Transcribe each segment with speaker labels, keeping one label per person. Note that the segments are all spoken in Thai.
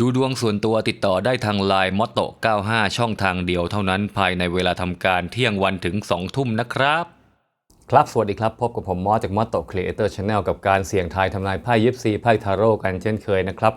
Speaker 1: ดูดวงส่วนตัวติดต่อได้ทางไลน์มอตโต95 ช่องทางเดียวเท่านั้นภายในเวลาทำการเที่ยงวันถึง 2 ทุ่มนะครับ ครับสวัสดีครับ พบกับผมมอสจากมอตโตครีเอเตอร์ชาแนลกับการเสี่ยงทายทำนายไพ่ยิปซีไพ่ทาโร่กันเช่นเคยนะครับ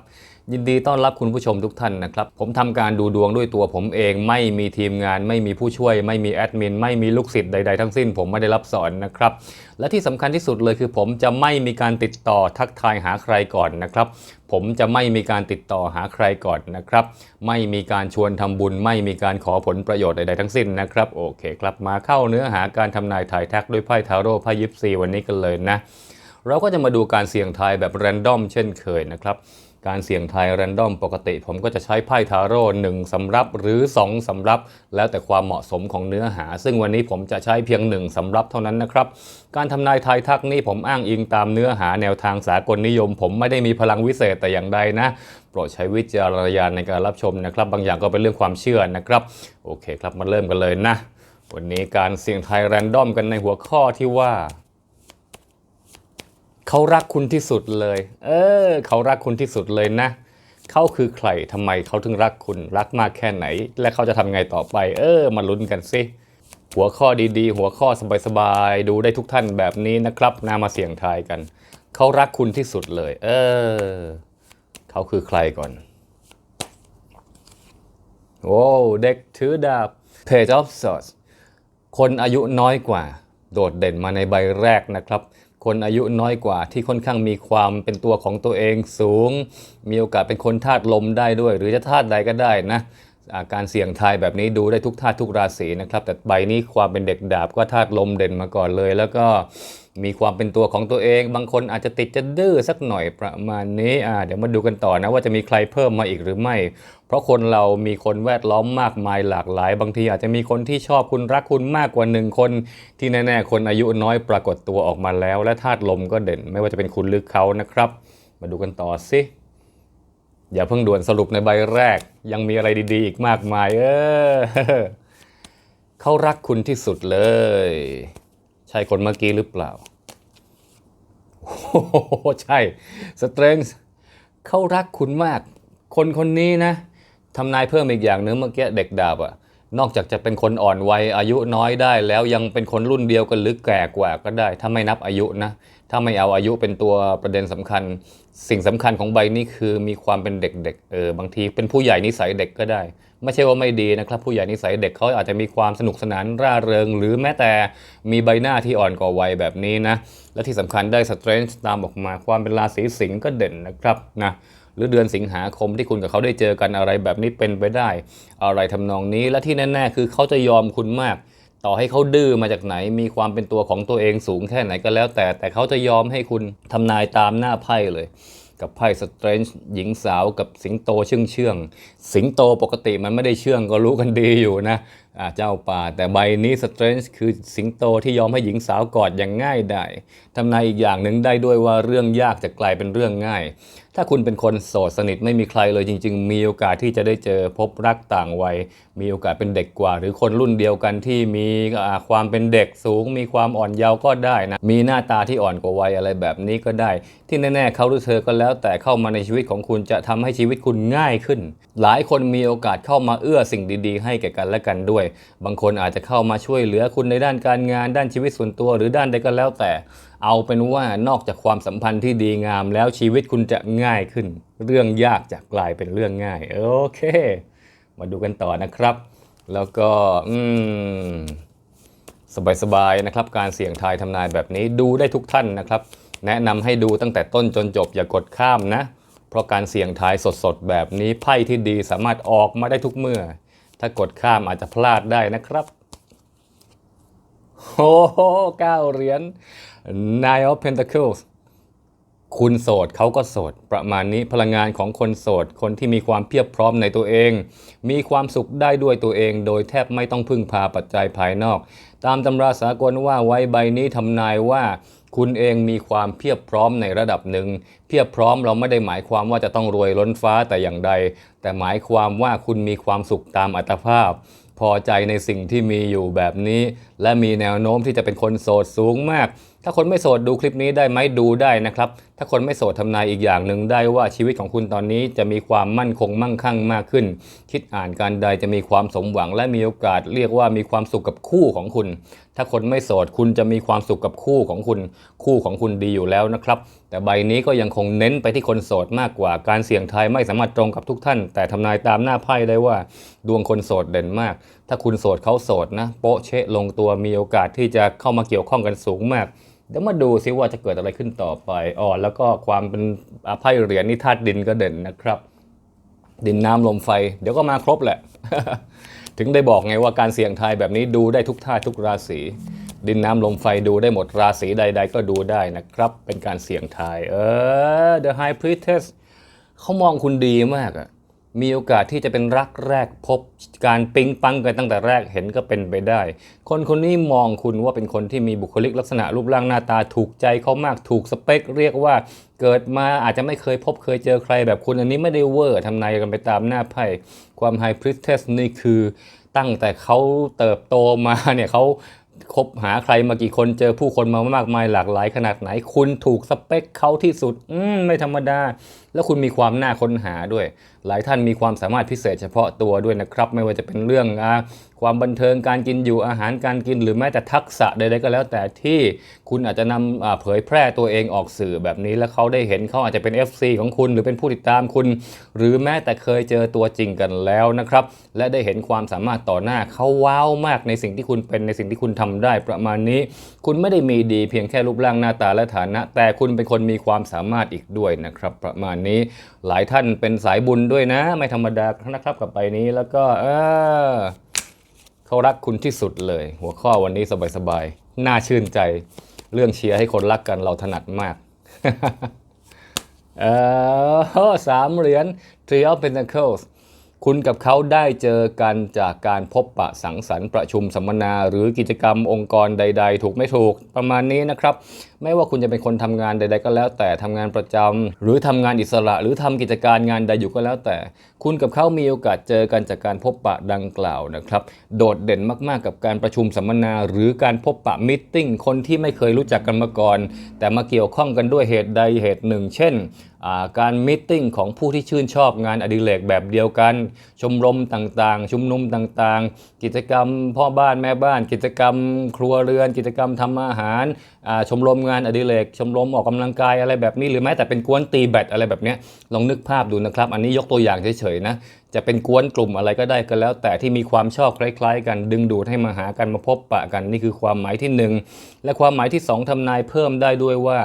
Speaker 1: ยินดีต้อนรับคุณผู้ชมทุกท่านนะครับ ผมทำการดูดวงด้วยตัวผมเอง ไม่มีทีมงาน ไม่มีผู้ช่วย ไม่มีแอดมิน ไม่มีลูกศิษย์ใด ๆ ทั้งสิ้น ผมไม่ได้รับสอนนะครับ และที่สำคัญที่สุดเลยคือ ผมจะไม่มีการติดต่อทักทายหาใครก่อนนะครับ ผมจะไม่มีการติดต่อหาใครก่อนนะครับ ไม่มีการชวนทำบุญ ไม่มีการขอผลประโยชน์ใด ๆ ทั้งสิ้นนะครับโอเคครับมาเข้าเนื้อหาการทำนายถ่ายทักด้วยไพ่ทาโร่ไพ่ยิปซีวันนี้กันเลยนะเราก็จะมาดูการเสี่ยงทายแบบแรนดอมเช่นเคยนะครับ การเสี่ยงทายแรนดอมปกติ ผมก็จะใช้ไพ่ทาโร่หนึ่งสำรับหรือ 2สำรับ แล้วแต่ความเหมาะสมของเนื้อหา ซึ่งวันนี้ผมจะใช้เพียง 1สำรับเท่านั้นนะครับ การทำนายทายทักนี่ผมอ้างอิงตามเนื้อหาแนวทางสากลนิยม ผมไม่ได้มีพลังวิเศษแต่อย่างใดนะโปรดใช้วิจารณญาณในการรับชมนะครับ บางอย่างก็เป็นเรื่องความเชื่อนะครับ โอเคครับมาเริ่มกันเลยนะ วันนี้การเสี่ยงทายแรนดอมกันในหัวข้อที่ว่า เขารักคุณที่สุดเลย เออ เขารักคุณที่สุดเลยนะ เขาคือใครทำไมเขาถึงรักคุณ รักมากแค่ไหน และเขาจะทำไงต่อไป เออ มาลุ้นกันสิหัวข้อดีๆ หัวข้อสบายๆ ดูได้ทุกท่านแบบนี้นะครับนามาเสี่ยงทายกัน เขารักคุณที่สุดเลย เออ เขาคือใครก่อน โอ้เด็กถือดาบ Page of Swords คนอายุน้อยกว่า โดดเด่นมาในใบแรกนะครับ คนอายุน้อยกว่าที่ค่อนข้างมีความเป็นตัวของตัวเองสูง มีโอกาสเป็นคนธาตุลมได้ด้วย หรือจะธาตุใดก็ได้นะอาการเสี่ยงทายแบบนี้ดูได้ทุกธาตุทุกราศีนะครับ แต่ใบนี้ความเป็นเด็กดาบก็ธาตุลมเด่นมาก่อนเลย แล้วก็มีความเป็นตัวของตัวเอง บางคนอาจจะติดจะดื้อสักหน่อยประมาณนี้เดี๋ยวมาดูกันต่อนะว่าจะมีใครเพิ่มมาอีกหรือไม่ เพราะคนเรามีคนแวดล้อมมากมายหลากหลาย บางทีอาจจะมีคนที่ชอบคุณรักคุณมากกว่าหนึ่งคน ที่แน่ๆ คนอายุน้อยปรากฏตัวออกมาแล้ว และธาตุลมก็เด่น ไม่ว่าจะเป็นคุณหรือเขานะครับ มาดูกันต่อสิอย่าเพิ่งด่วนสรุปในใบแรก ยังมีอะไรดีๆ อีกมากมายเออเขารักคุณที่สุดเลย ใช่คนเมื่อกี้หรือเปล่าโอ้โหใช่สเตรนส์เขารักคุณมาก คนคนนี้นะ ทำนายเพิ่มอีกอย่างหนึงเมื่อกี้เด็กดาบอะนอกจากจะเป็นคนอ่อนวัยอายุน้อยได้ แล้วยังเป็นคนรุ่นเดียวกันหรือแก่กว่าก็ได้ ถ้าไม่นับอายุนะถ้าไม่เอาอายุเป็นตัวประเด็นสำคัญ สิ่งสำคัญของใบนี้คือมีความเป็นเด็กๆเออบางทีเป็นผู้ใหญ่นิสัยเด็กก็ได้ ไม่ใช่ว่าไม่ดีนะครับ ผู้ใหญ่นิสัยเด็กเขาอาจจะมีความสนุกสนานร่าเริง หรือแม้แต่มีใบหน้าที่อ่อนกว่าวัยแบบนี้นะและที่สำคัญได้สเตรนจ์ตามออกมาความเป็นราศีสิงห์ก็เด่นนะครับนะ หรือเดือนสิงหาคมที่คุณกับเขาได้เจอกันอะไรแบบนี้เป็นไปได้อะไรทำนองนี้ และที่แน่ ๆ คือเขาจะยอมคุณมาก ต่อให้เขาดื้อมาจากไหน มีความเป็นตัวของตัวเองสูงแค่ไหนก็แล้ว แต่แต่เขาจะยอมให้คุณทำนายตามหน้าไพ่เลยกับไพ่สเตรนจ์หญิงสาวกับสิงโตเชื่องเชื่องสิงโตปกติมันไม่ได้เชื่องก็รู้กันดีอยู่นะเจ้าป่า แต่ใบนี้สเตรนจ์คือสิงโตที่ยอมให้หญิงสาวกอดอย่างง่ายได้ทำนายอีกอย่างหนึ่งได้ด้วยว่าเรื่องยากจะกลายเป็นเรื่องง่าย ถ้าคุณเป็นคนโสดสนิทไม่มีใครเลยจริง ๆ มีโอกาสที่จะได้เจอพบรักต่างวัย มีโอกาสเป็นเด็กกว่า หรือคนรุ่นเดียวกันที่มีความเป็นเด็กสูง มีความอ่อนเยาว์ก็ได้นะมีหน้าตาที่อ่อนกว่าวัยอะไรแบบนี้ก็ได้ที่แน่ๆเขาหรือเธอก็แล้ว แต่เข้ามาในชีวิตของคุณจะทำให้ชีวิตคุณง่ายขึ้น หลายคนมีโอกาสเข้ามาเอื้อสิ่งดีๆ ให้แก่กันและกันด้วย บางคนอาจจะเข้ามาช่วยเหลือคุณในด้านการงาน ด้านชีวิตส่วนตัว หรือด้านใดก็แล้วแต่ เอาเป็นว่านอกจากความสัมพันธ์ที่ดีงามแล้วชีวิตคุณจะง่ายขึ้น เรื่องยากจะกลายเป็นเรื่องง่าย โอเค มาดูกันต่อนะครับ แล้วก็อืมสบายๆนะครับ การเสี่ยงทายทำนายแบบนี้ดูได้ทุกท่านนะครับ แนะนำให้ดูตั้งแต่ต้นจนจบอย่ากดข้ามนะ เพราะการเสี่ยงทายสดๆ แบบนี้ไพ่ที่ดีสามารถออกมาได้ทุกเมื่อ ถ้ากดข้ามอาจจะพลาดได้นะครับโอ้โหเก้าเหรียญ Nine of Pentacles คุณโสดเขาก็โสด ประมาณนี้พลังงานของคนโสด คนที่มีความเพียบพร้อมในตัวเอง มีความสุขได้ด้วยตัวเอง โดยแทบไม่ต้องพึ่งพาปัจจัยภายนอก ตามตำราสากลว่าไว้ใบนี้ทำนายว่า คุณเองมีความเพียบพร้อมในระดับหนึ่ง เพียบพร้อมเราไม่ได้หมายความว่าจะต้องรวยล้นฟ้าแต่อย่างใด แต่หมายความว่าคุณมีความสุขตามอัตภาพ พอใจในสิ่งที่มีอยู่แบบนี้และมีแนวโน้มที่จะเป็นคนโสดสูงมาก ถ้าคนไม่โสดดูคลิปนี้ได้ไหมดูได้นะครับ ถ้าคนไม่โสดทำนายอีกอย่างหนึ่งได้ว่าชีวิตของคุณตอนนี้จะมีความมั่นคงมั่งคั่งมากขึ้น คิดอ่านการใดจะมีความสมหวังและมีโอกาสเรียกว่ามีความสุขกับคู่ของคุณ ถ้าคนไม่โสดคุณจะมีความสุขกับคู่ของคุณ คู่ของคุณดีอยู่แล้วนะครับแต่ใบนี้ก็ยังคงเน้นไปที่คนโสดมากกว่า การเสี่ยงทายไม่สามารถตรงกับทุกท่าน แต่ทำนายตามหน้าไพ่ได้ว่า ดวงคนโสดเด่นมาก ถ้าคุณโสดเขาโสดนะโป๊ะเชะลงตัวมีโอกาสที่จะเข้ามาเกี่ยวข้องกันสูงมาก เดี๋ยวมาดูซิว่าจะเกิดอะไรขึ้นต่อไปอ๋อแล้วก็ความเป็นอ่าไพ่เหรียญนี่ธาตุดินก็เด่นนะครับ ดินน้ำลมไฟ เดี๋ยวก็มาครบแหละ ถึงได้บอกไงว่าการเสี่ยงทายแบบนี้ดูได้ทุกท่าทุกราศีดินน้ำลมไฟดูได้หมดราศีใด ๆ ก็ดูได้นะครับ เป็นการเสี่ยงทาย เออ The High Priestess เขามองคุณดีมากอะ มีโอกาสที่จะเป็นรักแรกพบการปิ๊งปังกันตั้งแต่แรกเห็นก็เป็นไปได้ คนคนนี้มองคุณว่าเป็นคนที่มีบุคลิกลักษณะรูปร่างหน้าตาถูกใจเขามากถูกสเปค เรียกว่าเกิดมาอาจจะไม่เคยพบเคยเจอใครแบบคุณอันนี้ไม่ได้เวอร์ทำนายกันไปตามหน้าไพ่ความ High Priestess นี่คือตั้งแต่เขาเติบโตมาเนี่ยเขาคบหาใครมากี่คนเจอผู้คนมามากมายหลากหลายขนาดไหน คุณถูกสเปคเขาที่สุด อืมไม่ธรรมดา แล้วคุณมีความน่าค้นหาด้วย หลายท่านมีความสามารถพิเศษเฉพาะตัวด้วยนะครับ ไม่ว่าจะเป็นเรื่องอความบันเทิงการกินอยู่อาหารการกิน หรือแม้แต่ทักษะใดๆก็แล้ว แต่ที่คุณอาจจะนำอ่าเผยแพร่ตัวเองออกสื่อแบบนี้ แล้วเขาได้เห็นเขาอาจจะเป็น FC ของคุณ หรือเป็นผู้ติดตามคุณ หรือแม้แต่เคยเจอตัวจริงกันแล้วนะครับ และได้เห็นความสามารถต่อหน้าเขาว้าวมากในสิ่งที่คุณเป็นในสิ่งที่คุณทำได้ประมาณนี้ คุณไม่ได้มีดีเพียงแค่รูปร่างหน้าตาและฐานะ แต่คุณเป็นคนมีความสามารถอีกด้วยนะครับ ประมาณนี้ หลายท่านเป็นสายบุญด้วยนะ ไม่ธรรมดานะครับกับใบนี้แล้วก็เออเขารักคุณที่สุดเลย หัวข้อวันนี้สบายๆน่าชื่นใจ เรื่องเชียร์ให้คนรักกันเราถนัดมากเออสามเหรียญ Three of Pentacles คุณกับเขาได้เจอกันจากการพบปะสังสรรค์ประชุมสัมมนา หรือกิจกรรมองค์กรใด ๆ ถูกไม่ถูกประมาณนี้นะครับไม่ว่าคุณจะเป็นคนทำงานใด ๆ ก็แล้วแต่ทำงานประจำหรือทำงานอิสระ หรือทำกิจการงานใดอยู่ก็แล้วแต่ คุณกับเขามีโอกาสเจอกันจากการพบปะดังกล่าวนะครับ โดดเด่นมากๆกับการประชุมสัมมนา หรือการพบปะมิทติ้งคนที่ไม่เคยรู้จักกันมาก่อน แต่มาเกี่ยวข้องกันด้วยเหตุใดเหตุหนึ่ง เช่นการมิทติ้งของผู้ที่ชื่นชอบงานอดิเรกแบบเดียวกัน ชมรมต่างๆ ชุมนุมต่างๆ กิจกรรมพ่อบ้านแม่บ้าน กิจกรรมครัวเรือน กิจกรรมทำอาหารชมรมงานอดิเรกชมรมออกกำลังกายอะไรแบบนี้หรือแม้แต่เป็นกวนตีแบดอะไรแบบนี้ลองนึกภาพดูนะครับ อันนี้ยกตัวอย่างเฉยๆนะจะเป็นกวนกลุ่มอะไรก็ได้ก็แล้ว แต่ที่มีความชอบคล้ายๆ กันดึงดูดให้มาหากันมาพบปะกันนี่คือความหมายที่หนึ่งและความหมายที่สองทำนายเพิ่มได้ด้วยว่า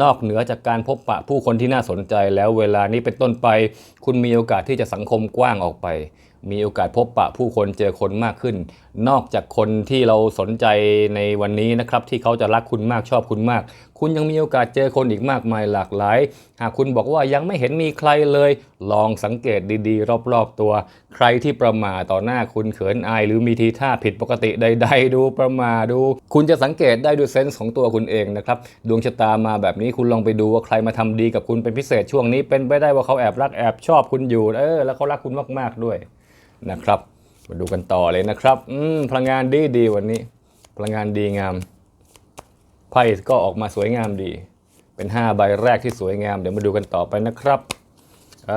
Speaker 1: นอกเหนือจากการพบปะผู้คนที่น่าสนใจแล้วเวลานี้เป็นต้นไป คุณมีโอกาสที่จะสังคมกว้างออกไป มีโอกาสพบปะผู้คนเจอคนมากขึ้น นอกจากคนที่เราสนใจในวันนี้นะครับที่เขาจะรักคุณมากชอบคุณมาก คุณยังมีโอกาสเจอคนอีกมากมายหลากหลาย หากคุณบอกว่ายังไม่เห็นมีใครเลย ลองสังเกตดีๆ รอบๆตัว ใครที่ประมาต่อหน้าคุณเขินอาย หรือมีทีท่าผิดปกติใด ๆ ดูประมาดู คุณจะสังเกตได้ด้วยเซนส์ของตัวคุณเองนะครับดวงชะตามาแบบนี้คุณลองไปดูว่าใครมาทำดีกับคุณเป็นพิเศษช่วงนี้เป็นไปได้ว่าเขาแอบรักแอบชอบคุณอยู่เออแล้วเขารักคุณมากๆด้วย นะครับ มาดูกันต่อเลยนะครับ อืมพลังงานดีดีวันนี้ พลังงานดีงาม ไพ่ก็ออกมาสวยงามดี เป็น 5 ใบแรกที่สวยงาม เดี๋ยวมาดูกันต่อไปนะครับเอ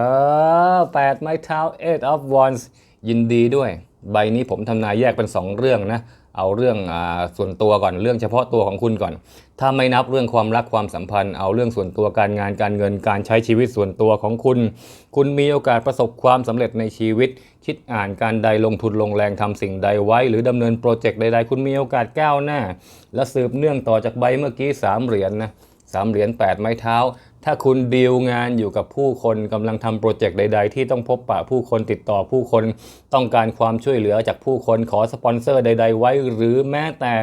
Speaker 1: อแปดไม้เท้า eight of wands ยินดีด้วย ใบนี้ผมทำนายแยกเป็น 2 เรื่องนะ เอาเรื่องอาส่วนตัวก่อนเรื่องเฉพาะตัวของคุณก่อน ถ้าไม่นับเรื่องความรักความสัมพันธ์ เอาเรื่องส่วนตัวการงานการเงินการใช้ชีวิตส่วนตัวของคุณ คุณมีโอกาสประสบความสำเร็จในชีวิต คิดอ่านการใดลงทุนลงแรงทำสิ่งใดไว้ หรือดำเนินโปรเจกต์ใดๆ คุณมีโอกาสก้าวหน้า และสืบเนื่องต่อจากใบเมื่อกี้สามเหรียญนะสามเหรียญแปดไม้เท้า ถ้าคุณดีลงานอยู่กับผู้คนกำลังทำโปรเจกต์ใด ๆ ที่ต้องพบปะผู้คนติดต่อผู้คนต้องการความช่วยเหลือจากผู้คนขอสปอนเซอร์ใด ๆ ไว้ หรือแม้แต่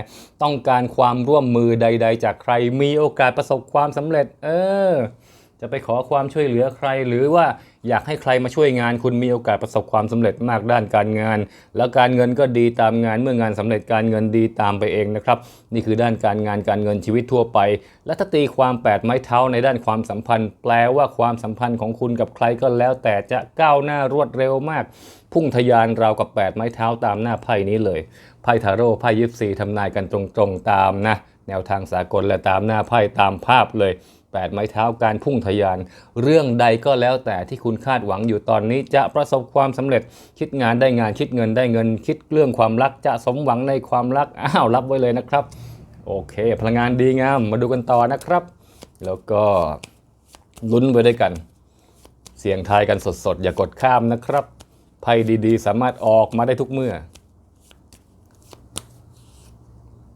Speaker 1: ต้องการความร่วมมือใด ๆ จากใครมีโอกาสประสบความสำเร็จ เออ จะไปขอความช่วยเหลือใคร หรือว่าอยากให้ใครมาช่วยงาน คุณมีโอกาสประสบความสำเร็จมากด้านการงาน แล้วการเงินก็ดีตามงานเมื่องานสำเร็จการเงินดีตามไปเองนะครับ นี่คือด้านการงานการเงินชีวิตทั่วไป และถ้าตีความแปดไม้เท้าในด้านความสัมพันธ์ แปลว่าความสัมพันธ์ของคุณกับใครก็แล้ว แต่จะก้าวหน้ารวดเร็วมาก พุ่งทะยานราวกับแปดไม้เท้าตามหน้าไพ่นี้เลยไพ่ทาโร่ไพ่ยิปซีทำนายกันตรงๆตามนะแนวทางสากลและตามหน้าไพ่ตามภาพเลย แปดไม้เท้าการพุ่งทะยาน เรื่องใดก็แล้วแต่ที่คุณคาดหวังอยู่ตอนนี้จะประสบความสำเร็จคิดงานได้งานคิดเงินได้เงิน คิดเรื่องความรักจะสมหวังในความรักอ้าวรับไว้เลยนะครับ โอเค พลังงานดีงามมาดูกันต่อนะครับ แล้วก็ลุ้นไปด้วยกัน เสียงทายกันสดๆ อย่ากดข้ามนะครับไพ่ดีๆ สามารถออกมาได้ทุกเมื่อ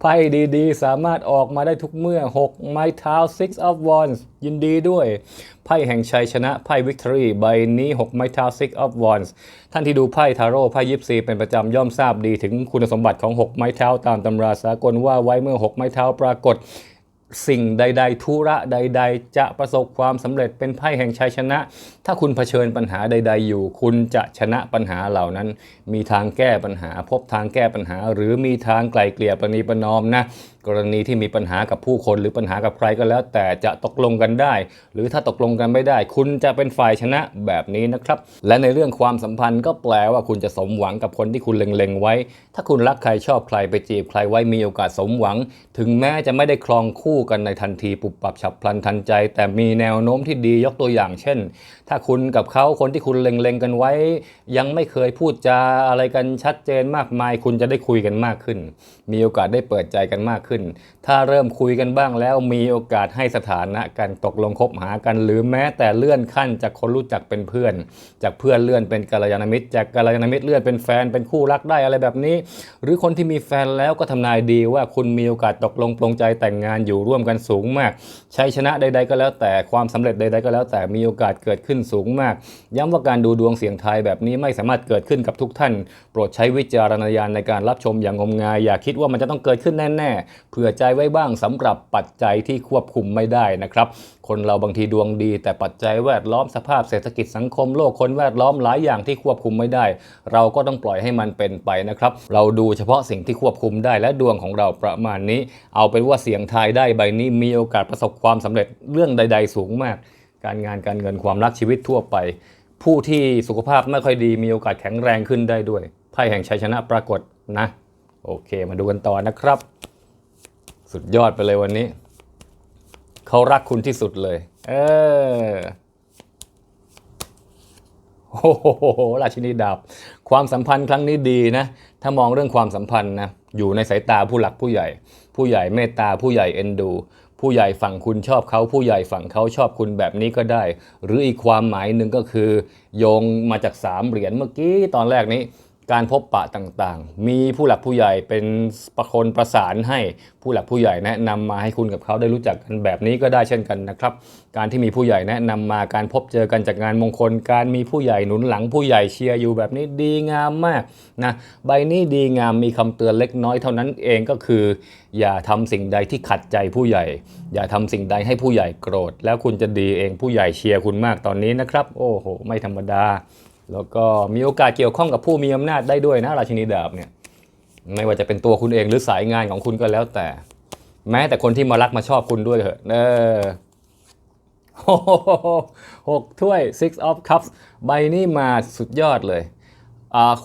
Speaker 1: ไพ่ดีๆ สามารถออกมาได้ทุกเมื่อ 6 ไม้เท้า six of wands ยินดีด้วย ไพ่แห่งชัยชนะ ไพ่ victory ใบนี้ 6 ไม้เท้า six of wands ท่านที่ดูไพ่ทาโร่ไพ่ยิปซีเป็นประจำย่อมทราบดีถึงคุณสมบัติของ 6 ไม้เท้าตามตำราสากลว่าไว้เมื่อ 6 ไม้เท้าปรากฏ สิ่งใด ๆ ธุระใด ๆ จะประสบความสำเร็จเป็นไพ่แห่งชัยชนะ ถ้าคุณเผชิญปัญหาใด ๆ อยู่ คุณจะชนะปัญหาเหล่านั้น มีทางแก้ปัญหา พบทางแก้ปัญหา หรือมีทางไกลเกลี่ยประนีประนอมนะ กรณีที่มีปัญหากับผู้คนหรือปัญหากับใครก็แล้ว แต่จะตกลงกันได้ หรือถ้าตกลงกันไม่ได้ คุณจะเป็นฝ่ายชนะแบบนี้นะครับ และในเรื่องความสัมพันธ์ก็แปลว่าคุณจะสมหวังกับคนที่คุณเล็งๆไว้ ถ้าคุณรักใครชอบใครไปจีบใครไว้มีโอกาสสมหวัง ถึงแม้จะไม่ได้ครองคู่กันในทันทีปุบปับฉับพลันทันใจ แต่มีแนวโน้มที่ดียกตัวอย่าง เช่น ถ้าคุณกับเขาคนที่คุณเล็งๆกันไว้ ยังไม่เคยพูดจาอะไรกันชัดเจนมากมาย คุณจะได้คุยกันมากขึ้น มีโอกาสได้เปิดใจกันมากขึ้นถ้าเริ่มคุยกันบ้างแล้วมีโอกาสให้สถานะกันตกลงคบหากัน หรือแม้แต่เลื่อนขั้นจากคนรู้จักเป็นเพื่อน จากเพื่อนเลื่อนเป็นกัลยาณมิตร จากกัลยาณมิตรเลื่อนเป็นแฟนเป็นคู่รักได้อะไรแบบนี้ หรือคนที่มีแฟนแล้วก็ทำนายดีว่าคุณมีโอกาสตกลงปลงใจแต่งงานอยู่ร่วมกันสูงมากชัยชนะใด ๆ ก็แล้วแต่ความสำเร็จใด ๆ ก็แล้วแต่มีโอกาสเกิดขึ้นสูงมาก ย้ำว่าการดูดวงเสียงทายแบบนี้ไม่สามารถเกิดขึ้นกับทุกท่าน โปรดใช้วิจารณญาณในการรับชมอย่างงมงาย อย่าคิดว่ามันจะต้องเกิดขึ้นแน่ๆเผื่อใจไว้บ้างสำหรับปัจจัยที่ควบคุมไม่ได้นะครับ คนเราบางทีดวงดี แต่ปัจจัยแวดล้อมสภาพเศรษฐกิจสังคมโลกคนแวดล้อมหลายอย่างที่ควบคุมไม่ได้ เราก็ต้องปล่อยให้มันเป็นไปนะครับ เราดูเฉพาะสิ่งที่ควบคุมได้และดวงของเราประมาณนี้ เอาเป็นว่าเสียงทายได้ใบนี้มีโอกาสประสบความสำเร็จเรื่องใด ๆ สูงมาก การงานการเงินความรักชีวิตทั่วไป ผู้ที่สุขภาพไม่ค่อยดีมีโอกาสแข็งแรงขึ้นได้ด้วยไพ่แห่งชัยชนะปรากฏนะ โอเคมาดูกันต่อนะครับ สุดยอดไปเลยวันนี้ เขารักคุณที่สุดเลย เออโอ้โหราชินีดาบความสัมพันธ์ครั้งนี้ดีนะ ถ้ามองเรื่องความสัมพันธ์นะ อยู่ในสายตาผู้หลักผู้ใหญ่ ผู้ใหญ่เมตตาผู้ใหญ่เอ็นดู ผู้ใหญ่ฝั่งคุณชอบเขา ผู้ใหญ่ฝั่งเขาชอบคุณแบบนี้ก็ได้ หรืออีกความหมายหนึ่งก็คือ โยงมาจากสามเหรียญเมื่อกี้ตอนแรกนี้ การพบปะต่างๆ มีผู้หลักผู้ใหญ่เป็นประคนประสานให้ผู้หลักผู้ใหญ่แนะนำมาให้คุณกับเขาได้รู้จักกันแบบนี้ก็ได้เช่นกันนะครับ การที่มีผู้ใหญ่แนะนำมาการพบเจอกันจากงานมงคล การมีผู้ใหญ่หนุนหลังผู้ใหญ่เชียร์อยู่แบบนี้ดีงามมากนะใบนี้ดีงามมีคำเตือนเล็กน้อยเท่านั้นเองก็คือ อย่าทำสิ่งใดที่ขัดใจผู้ใหญ่ อย่าทำสิ่งใดให้ผู้ใหญ่โกรธ แล้วคุณจะดีเองผู้ใหญ่เชียร์คุณมากตอนนี้นะครับ โอ้โห ไม่ธรรมดา แล้วก็มีโอกาสเกี่ยวข้องกับผู้มีอำนาจได้ด้วยนะราชินีดาบเนี่ยไม่ว่าจะเป็นตัวคุณเองหรือสายงานของคุณก็แล้วแต่ แม้แต่คนที่มารักมาชอบคุณด้วยเถอะเออหกถ้วย six of cups ใบนี้มาสุดยอดเลย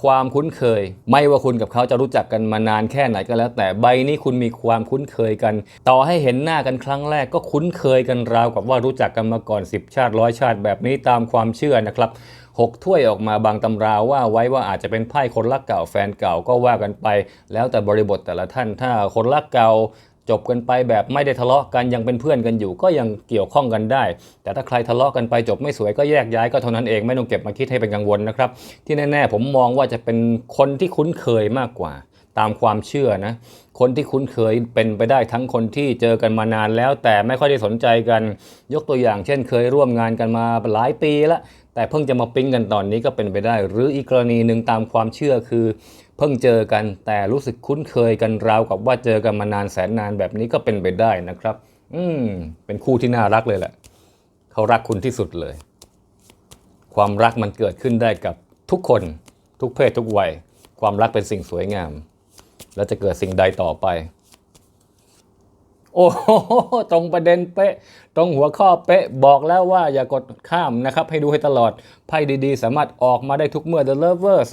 Speaker 1: ความคุ้นเคย ไม่ว่าคุณกับเขาจะรู้จักกันมานานแค่ไหนก็แล้ว แต่ใบนี้คุณมีความคุ้นเคยกัน ต่อให้เห็นหน้ากันครั้งแรกก็คุ้นเคยกันราวกับว่ารู้จักกันมาก่อน 10 ชาติร้อยชาติแบบนี้ตามความเชื่อนะครับ หกถ้วยออกมาบางตำราว่าไว้ว่าอาจจะเป็นไพ่คนรักเก่าแฟนเก่าก็ว่ากันไป แล้วแต่บริบทแต่ละท่านถ้าคนรักเก่าจบกันไปแบบไม่ได้ทะเลาะกันยังเป็นเพื่อนกันอยู่ก็ยังเกี่ยวข้องกันได้ แต่ถ้าใครทะเลาะกันไปจบไม่สวยก็แยกย้ายก็เท่านั้นเองไม่ต้องเก็บมาคิดให้เป็นกังวลนะครับ ที่แน่ๆผมมองว่าจะเป็นคนที่คุ้นเคยมากกว่า ตามความเชื่อนะคนที่คุ้นเคยเป็นไปได้ทั้งคนที่เจอกันมานานแล้ว แต่ไม่ค่อยได้สนใจกันยกตัวอย่าง เช่น เคยร่วมงานกันมาหลายปีแล้ว แต่เพิ่งจะมาปิ๊งกันตอนนี้ก็เป็นไปได้ หรืออีกกรณีหนึ่งตามความเชื่อคือ เพิ่งเจอกันแต่รู้สึกคุ้นเคยกันราวกับว่าเจอกันมานานแสนนานแบบนี้ก็เป็นไปได้นะครับ อืมเป็นคู่ที่น่ารักเลยแหละเขเขารักคุณที่สุดเลย ความรักมันเกิดขึ้นได้กับทุกคนทุกเพศทุกวัย ความรักเป็นสิ่งสวยงาม แล้วจะเกิดสิ่งใดต่อไป โอ้ตรงประเด็นเป๊ะ ตรงหัวข้อเป๊ะ บอกแล้วว่าอย่ากดข้ามนะครับ ให้ดูให้ตลอด ไพ่ดีๆ สามารถออกมาได้ทุกเมื่อ The Lovers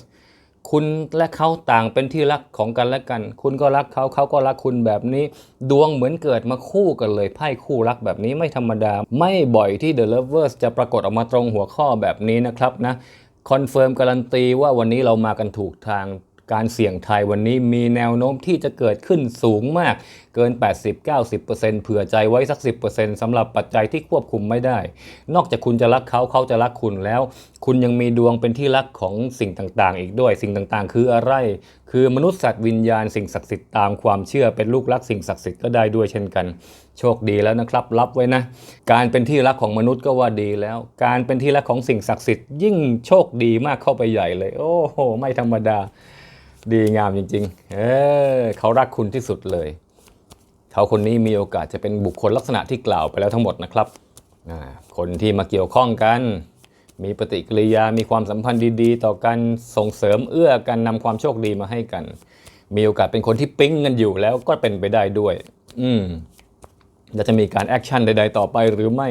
Speaker 1: คุณและเขาต่างเป็นที่รักของกันและกัน คุณก็รักเขาเขาก็รักคุณแบบนี้ ดวงเหมือนเกิดมาคู่กันเลย ไพ่คู่รักแบบนี้ไม่ธรรมดา ไม่บ่อยที่ The Lovers จะปรากฏออกมาตรงหัวข้อแบบนี้นะครับนะ คอนเฟิร์มการันตีว่าวันนี้เรามากันถูกทาง การเสี่ยงทายวันนี้มีแนวโน้มที่จะเกิดขึ้นสูงมากเกิน 80-90%เผื่อใจไว้สัก 10%สำหรับปัจจัยที่ควบคุมไม่ได้ นอกจากคุณจะรักเขาเขาจะรักคุณแล้ว คุณยังมีดวงเป็นที่รักของสิ่งต่างๆ อีกด้วยสิ่งต่างๆ คืออะไร คือมนุษย์สัตว์วิญญาณสิ่งศักดิ์สิทธิ์ตามความเชื่อเป็นลูกรักสิ่งศักดิ์สิทธิ์ก็ได้ด้วยเช่นกัน โชคดีแล้วนะครับ รับไว้นะ การเป็นที่รักของมนุษย์ก็ว่าดีแล้ว การเป็นที่รักของสิ่งศักดิ์สิทธิ์ยิ่งโชคดีมากเข้าไปใหญ่เลย โอ้โห ไม่ธรรมดา ดีงามจริงๆ เออเขารักคุณที่สุดเลย เขาคนนี้มีโอกาสจะเป็นบุคคลลักษณะที่กล่าวไปแล้วทั้งหมดนะครับคนที่มาเกี่ยวข้องกัน มีปฏิกิริยา มีความสัมพันธ์ดีๆ ต่อกันส่งเสริมเอื้อกันนำความโชคดีมาให้กัน มีโอกาสเป็นคนที่ปิ๊งกันอยู่แล้วก็เป็นไปได้ด้วย อืมแล้วจะมีการแอคชั่นใด ๆ ต่อไปหรือไม่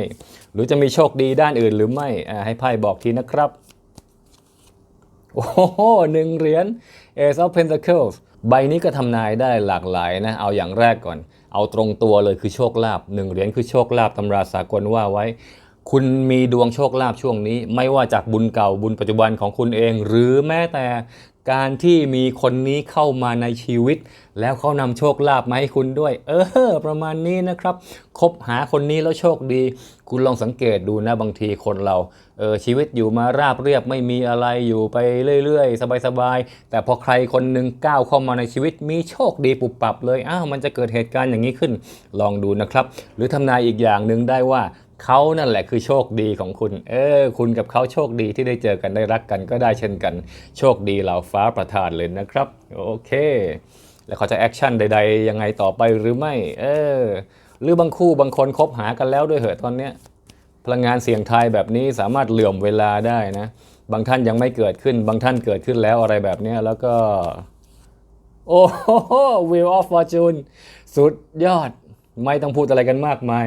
Speaker 1: หรือจะมีโชคดีด้านอื่นหรือไม่ให้ไพ่บอกทีนะครับ โอ้โหหนึ่งเหรียญ Ace of Pentacles ใบนี้ก็ทำนายได้หลากหลายนะ เอาอย่างแรกก่อน เอาตรงตัวเลยคือโชคลาภหนึ่งเหรียญคือโชคลาภตำราสากลว่าไว้ คุณมีดวงโชคลาภช่วงนี้ ไม่ว่าจากบุญเก่าบุญปัจจุบันของคุณเอง หรือแม้แต่การที่มีคนนี้เข้ามาในชีวิต แล้วเขานำโชคลาภมาให้คุณด้วย เออ ประมาณนี้นะครับ คบหาคนนี้แล้วโชคดี คุณลองสังเกตดูนะบางทีคนเรา เออชีวิตอยู่มาราบเรียบไม่มีอะไรอยู่ไปเรื่อยๆ สบายๆ แต่พอใครคนหนึ่งก้าวเข้ามาในชีวิตมีโชคดีปุบปับเลยอ้าวมันจะเกิดเหตุการณ์อย่างนี้ขึ้น ลองดูนะครับ หรือทำนายอีกอย่างหนึ่งได้ว่าเขานั่นแหละคือโชคดีของคุณ เออ คุณกับเขาโชคดีที่ได้เจอกันได้รักกันก็ได้เช่นกัน โชคดีเหล่าฟ้าประทานเลยนะครับ โอเค แล้วเขาจะแอคชั่นใด ๆ ยังไงต่อไปหรือไม่ เออ หรือบางคู่บางคนคบหากันแล้วด้วยเหอะตอนเนี้ย พลังงานเสียงทายแบบนี้สามารถเหลื่อมเวลาได้นะ บางท่านยังไม่เกิดขึ้น บางท่านเกิดขึ้นแล้วอะไรแบบนี้แล้วก็ โอ้โหวิวออฟฟอร์จูนสุดยอด ไม่ต้องพูดอะไรกันมากมาย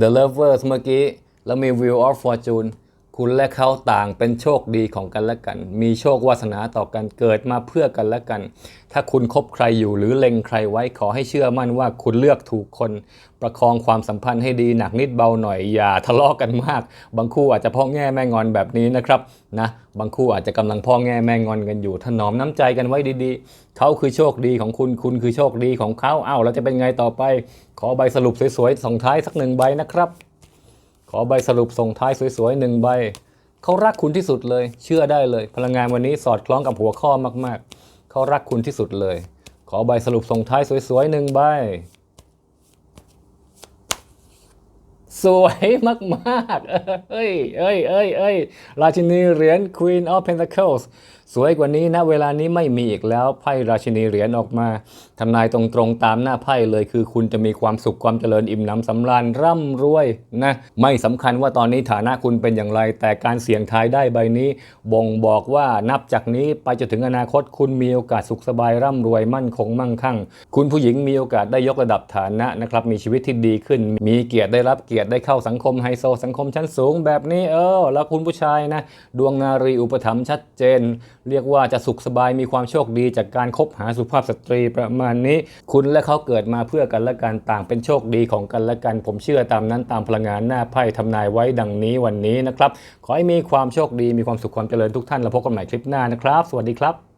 Speaker 1: The Lovers เมื่อกี้ แล้วมี Wheel of Fortune คุณและเขาต่างเป็นโชคดีของกันและกัน มีโชควาสนาต่อกันเกิดมาเพื่อกันและกัน ถ้าคุณคบใครอยู่หรือเล็งใครไว้ขอให้เชื่อมั่นว่าคุณเลือกถูกคน ประคองความสัมพันธ์ให้ดีหนักนิดเบาหน่อยอย่าทะเลาะกันมาก บางคู่อาจจะพ่อแง่แม่งอนแบบนี้นะครับนะบางคู่อาจจะกำลังพ่อแง่แม่งอนกันอยู่ถนอมน้ำใจกันไว้ดีๆ เขาคือโชคดีของคุณคุณคือโชคดีของเขาเอ้าแล้วจะเป็นไงต่อไป ขอใบสรุปสวยๆส่งท้ายสักหนึ่งใบนะครับ อใบสรุปส่งท้ายสวยๆหนึ่งใบ เขารักคุณที่สุดเลย เชื่อได้เลย พลังงานวันนี้สอดคล้องกับหัวข้อมากๆ เขารักคุณที่สุดเลย ขอใบสรุปส่งท้ายสวยๆหนึ่งใบ สวยมากๆ เอ้ยเอ้ยเอ้ยเอ้ยราชินีเหรียญ Queen of Pentacles สวยกว่านี้นะเวลานี้ไม่มีอีกแล้วไพ่ราชินีเหรียญออกมาทำนายตรงๆตามหน้าไพ่เลยคือคุณจะมีความสุขความเจริญอิ่มหนำสำราญร่ำรวยนะไม่สำคัญว่าตอนนี้ฐานะคุณเป็นอย่างไร แต่การเสี่ยงทายได้ใบนี้ บ่งบอกว่านับจากนี้ไปจนถึงอนาคตคุณมีโอกาสสุขสบายร่ำรวยมั่นคงมั่งคั่ง คุณผู้หญิงมีโอกาสได้ยกระดับฐานะนะครับมีชีวิตที่ดีขึ้น มีเกียรติได้รับเกียรติได้เข้าสังคมไฮโซสังคมชั้นสูงแบบนี้เออแล้วคุณผู้ชายนะดวงนารีอุปถัมภ์ชัดเจนเรียกว่าจะสุขสบายมีความโชคดีจากการคบหาสุภาพสตรีประมาณนี้ คุณและเขาเกิดมาเพื่อกันและกันต่างเป็นโชคดีของกันและกัน ผมเชื่อตามนั้นตามพลังงานหน้าไพ่ทำนายไว้ดังนี้วันนี้นะครับ ขอให้มีความโชคดีมีความสุขความเจริญทุกท่านแล้วพบกันใหม่คลิปหน้านะครับ สวัสดีครับ